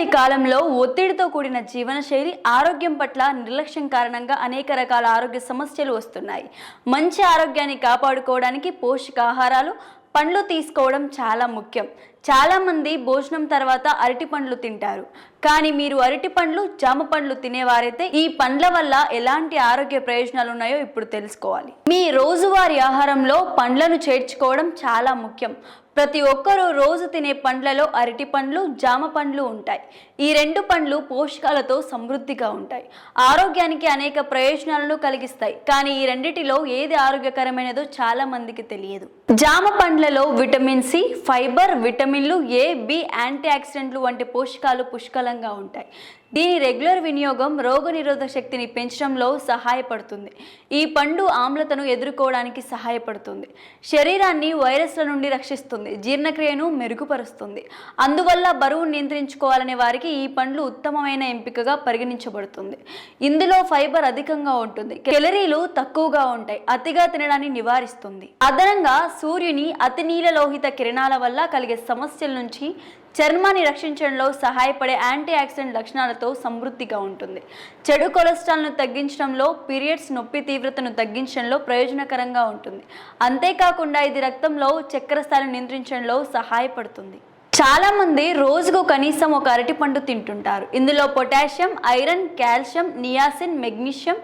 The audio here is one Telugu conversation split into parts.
ఇటీవలి కాలంలో ఒత్తిడితో కూడిన జీవనశైలి ఆరోగ్యం పట్ల నిర్లక్ష్యం కారణంగా అనేక రకాల ఆరోగ్య సమస్యలు వస్తున్నాయి. మంచి ఆరోగ్యాన్ని కాపాడుకోవడానికి పోషకాహారాలు పండ్లు తీసుకోవడం చాలా ముఖ్యం. చాలామంది భోజనం తర్వాత అరటి పండ్లు తింటారు. కానీ మీరు అరటి పండ్లు జామ పండ్లు తినేవారైతే ఈ పండ్ల వల్ల ఎలాంటి ఆరోగ్య ప్రయోజనాలు ఉన్నాయో ఇప్పుడు తెలుసుకోవాలి. మీ రోజువారీ ఆహారంలో పండ్లను చేర్చుకోవడం చాలా ముఖ్యం. ప్రతి ఒక్కరూ రోజు తినే పండ్లలో అరటి పండ్లు జామ పండ్లు ఉంటాయి. ఈ రెండు పండ్లు పోషకాలతో సమృద్ధిగా ఉంటాయి. ఆరోగ్యానికి అనేక ప్రయోజనాలను కలిగిస్తాయి. కానీ ఈ రెండిటిలో ఏది ఆరోగ్యకరమైనదో చాలా మందికి తెలియదు. జామ పండ్లలో విటమిన్ సి ఫైబర్ విటమిన్లు ఏ బి యాంటీ ఆక్సిడెంట్లు వంటి పోషకాలు పుష్కలంగా ఉంటాయి. దీని రెగ్యులర్ వినియోగం రోగనిరోధక శక్తిని పెంచడంలో సహాయపడుతుంది. ఈ పండు ఆమ్లతను ఎదుర్కోవడానికి సహాయపడుతుంది. శరీరాన్ని వైరస్ల నుండి రక్షిస్తుంది. జీర్ణక్రియను మెరుగుపరుస్తుంది. అందువల్ల బరువు నియంత్రించుకోవాలనే వారికి ఈ పండ్లు ఉత్తమమైన ఎంపికగా పరిగణించబడుతుంది. ఇందులో ఫైబర్ అధికంగా ఉంటుంది. కెలరీలు తక్కువగా ఉంటాయి. అతిగా తినడాన్ని నివారిస్తుంది. అదనంగా సూర్యుని అతి నీలలోహిత కిరణాల వల్ల కలిగే సమస్యల నుంచి చర్మాన్ని రక్షించడంలో సహాయపడే యాంటీ ఆక్సిడెంట్ లక్షణాలతో సమృద్ధిగా ఉంటుంది. చెడు కొలెస్ట్రాల్ను తగ్గించడంలో పీరియడ్స్ నొప్పి తీవ్రతను తగ్గించడంలో ప్రయోజనకరంగా ఉంటుంది. అంతేకాకుండా ఇది రక్తంలో చక్కెర స్థాయిని నియంత్రించడంలో సహాయపడుతుంది. చాలా మంది రోజుకు కనీసం ఒక అరటిపండు తింటుంటారు. ఇందులో potassium iron calcium niacin magnesium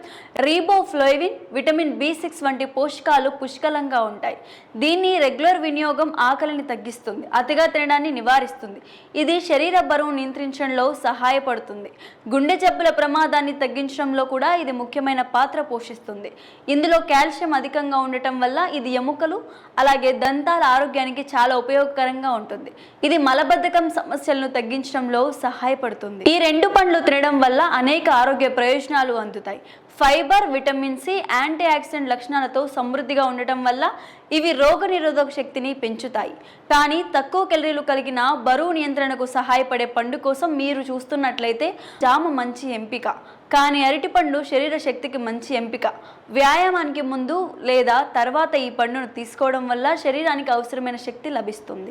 riboflavin vitamin B six వంటి పోషకాలు పుష్కలంగా ఉంటాయి. దీన్ని రెగ్యులర్ వినియోగం ఆకలిని తగ్గిస్తుంది అతిగా తినడాన్ని నివారిస్తుంది. ఇది శరీర బరువు నియంత్రించడంలో సహాయపడుతుంది. గుండె జబ్బుల ప్రమాదాన్ని తగ్గించడంలో కూడా ఇది ముఖ్యమైన పాత్ర పోషిస్తుంది. ఇందులో కాల్షియం అధికంగా ఉండటం వల్ల ఇది ఎముకలు అలాగే దంతాల ఆరోగ్యానికి చాలా ఉపయోగకరంగా ఉంటుంది. ఇది మలబద్ధకం సమస్యలను తగ్గించడంలో సహాయపడుతుంది. ఈ రెండు పండ్లు తినడం వల్ల అనేక ఆరోగ్య ప్రయోజనాలు అందుతాయి. Fibre vitamin C antioxidant లక్షణాలతో సమృద్ధిగా ఉండటం వల్ల ఇవి రోగనిరోధక శక్తిని పెంచుతాయి. కానీ తక్కువ కెలరీలు కలిగిన బరువు నియంత్రణకు సహాయపడే పండు కోసం మీరు చూస్తున్నట్లయితే జామ మంచి ఎంపిక. కానీ అరటిపండు శరీర శక్తికి మంచి ఎంపిక. వ్యాయామానికి ముందు లేదా తర్వాత ఈ పండును తీసుకోవడం వల్ల శరీరానికి అవసరమైన శక్తి లభిస్తుంది.